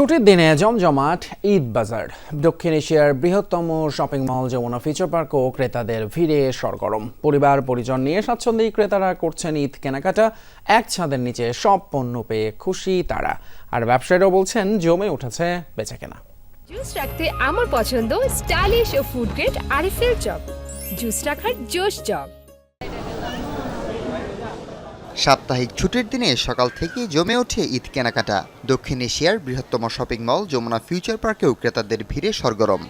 ছুটির দিনে জমজমাট ঈদ বাজার। দক্ষিণ এশিয়ার বৃহত্তম shopping mall Jamuna future park ও ক্রেতাদের ভিড়ে সরগরম। পরিবার, পরিজন নিয়ে স্বাচ্ছন্দ্যী ক্রেতারা করছেন ঈদ কেনাকাটা, এক ছাদের নিচে সব পণ্য পেয়ে খুশি তারা। আর ব্যবসায়ীরাও বলছেন, জমে উঠেছে বেচাকেনা। জুস রাখতে আমার পছন্দ স্টাইলিশ ও ফুড গ্রেড আরিফেল চপ। জুস রাখার জোশ চপ। সাপ্তাহিক ছুটির দিনে সকাল থেকেই জমে ওঠে ঈদ কেনাকাটা। দক্ষিণ এশিয়ার বৃহত্তম শপিং মল, যমুনা ফিউচার পার্কেও ক্রেতাদের ভিড়ে সরগরম।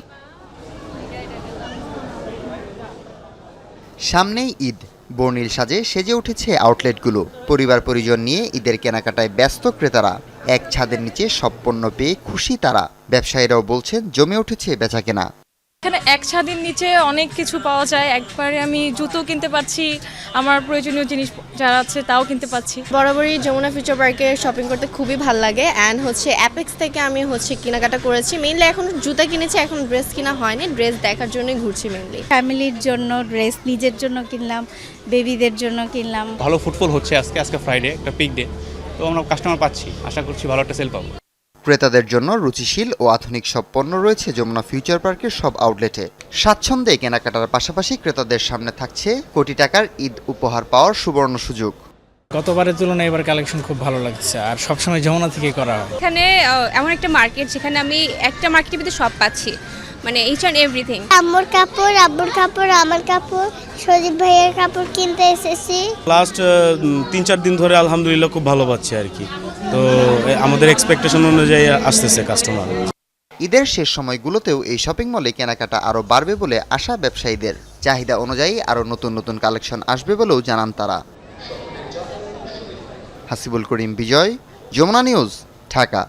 সামনেই ঈদ। বর্ণিল সাজে সেজে উঠেছে আউটলেটগুলো। পরিবার পরিজন নিয়ে ঈদের কেনাকাটায় ব্যস্ত ক্রেতারা। এক ছাদের নিচে সব পণ্য পেয়ে খুশি তারা। ব্যবসায়ীরাও বলছেন, জমে উঠেছে বেচাকেনা। এখানে এক ছাদের নিচে অনেক কিছু পাওয়া যায়। একবারে আমি জুতো কিনতে পাচ্ছি আমার প্রয়োজনীয় জিনিস যারা আছে তাও কিনতে পাচ্ছি বরাবরই যমুনা ফিউচার পার্কে শপিং করতে খুবই ভালো লাগে অ্যান্ড হচ্ছে অ্যাপেক্স থেকে আমি হচ্ছে কেনাকাটা করেছি। মেইনলি এখন জুতা কিনেছি এখন ড্রেস কিনা হয়নি ড্রেস দেখার জন্যই ঘুরছি মেইনলি ফ্যামিলির জন্য ড্রেস নিজের জন্য কিনলাম বেবিদের জন্য কিনলাম। ভালো ফুটফল হচ্ছে আজকে আজকে ফ্রাইডে একটা পিক ডে তো আমরা কাস্টমার পাচ্ছি আশা করছি ভালো একটা সেল পাবো। ক্রেতাদের জন্য রুচিশীল ও আধুনিক সব পণ্য রয়েছে যমুনা ফিউচার পার্কের সব আউটলেটে। স্বাচ্ছন্দ্যে কেনাকাটার পাশাপাশি ক্রেতাদের সামনে থাকছে কোটি টাকার ঈদ উপহার পাওয়ার সুবর্ণ সুযোগ। গতবারের তুলনায় এবার কালেকশন খুব ভালো লাগছে আর সবসময় যমুনা থেকে করা হয়। এখানে এমন একটা মার্কেট যেখানে আমি একটা মার্কেটের ভিতরে সব পাচ্ছি। মানে এইচ অ্যান্ড এভরিথিং আম্মুর কাপড় আব্বুর কাপড় আমার কাপড় সজীব ভাইয়ের কাপড় কিনতে এসেছি। লাস্ট তিন চার দিন ধরে আলহামদুলিল্লাহ খুব ভালো পাচ্ছি আর কি। তো আমাদের এক্সপেকটেশন অনুযায়ী আসতেছে কাস্টমার ঈদের শেষ সময়গুলোতেও এই শপিং মলে কেনাকাটা আরও বাড়বে বলে আশা ব্যবসায়ীদের। চাহিদা অনুযায়ী আরও নতুন নতুন কালেকশন আসবে বলেও জানান তারা। হাসিবুল করিম বিজয় যমুনা নিউজ ঢাকা।